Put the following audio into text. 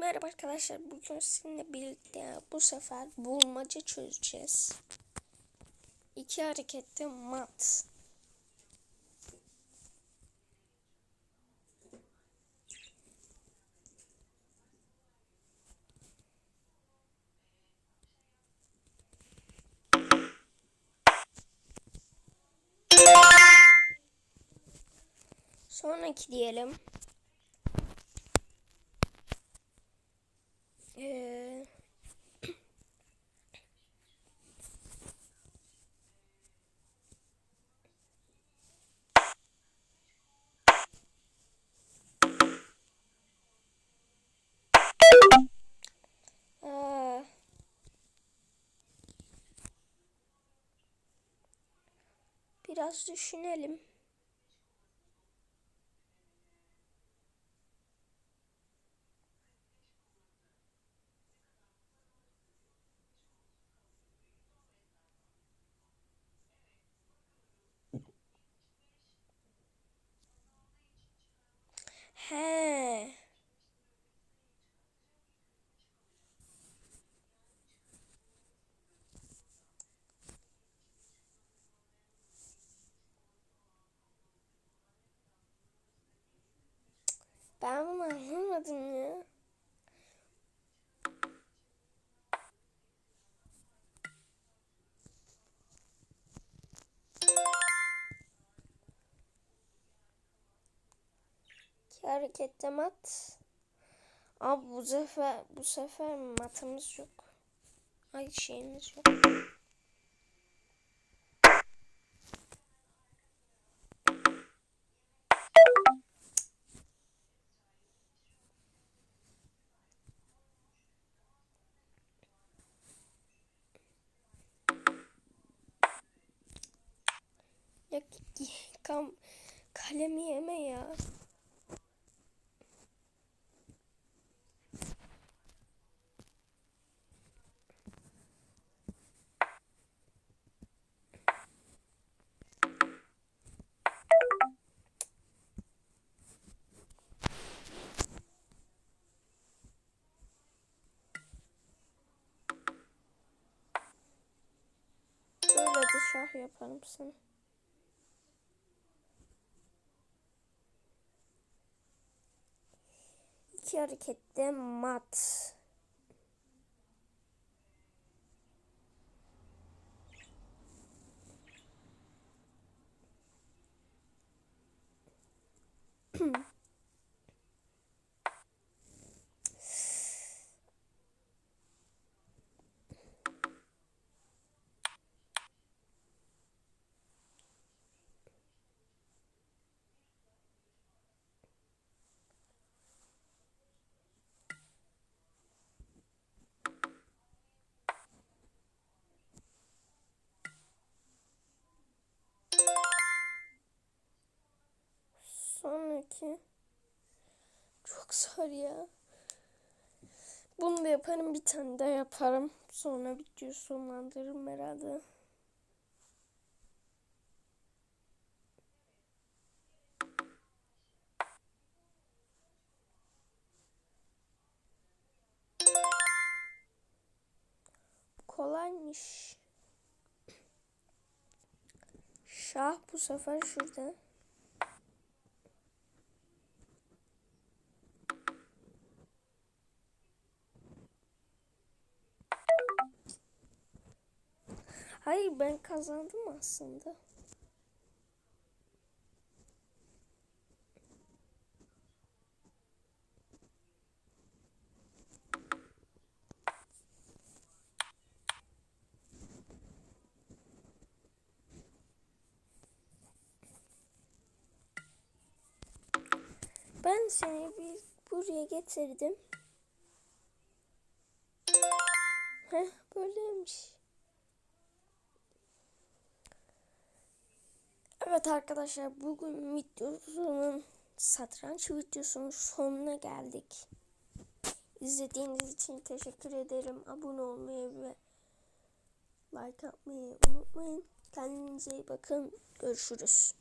Merhaba arkadaşlar. Bugün sizinle birlikte bu sefer bulmaca çözeceğiz. İki harekette mat. Sonraki diyelim. Ee. Biraz düşünelim. He. Ben Hund, harekette mat. Abi bu sefer bu sefer matımız yok. Ay şeyimiz yok. Ya kam kalemi yeme ya. Böyle de şah yaparım sana. İki harekette mat. Sonraki çok zor ya. Bunu da yaparım bir tane daha yaparım. Sonra videoyu sonlandırırım herhalde. Kolaymış. Şah bu sefer şurada. Hayır ben kazandım aslında. Ben seni bir buraya getirdim. Heh böyleymiş. Evet arkadaşlar bugün videosunun satranç videosunun sonuna geldik. İzlediğiniz için teşekkür ederim. Abone olmayı ve like atmayı unutmayın. Kendinize iyi bakın. Görüşürüz.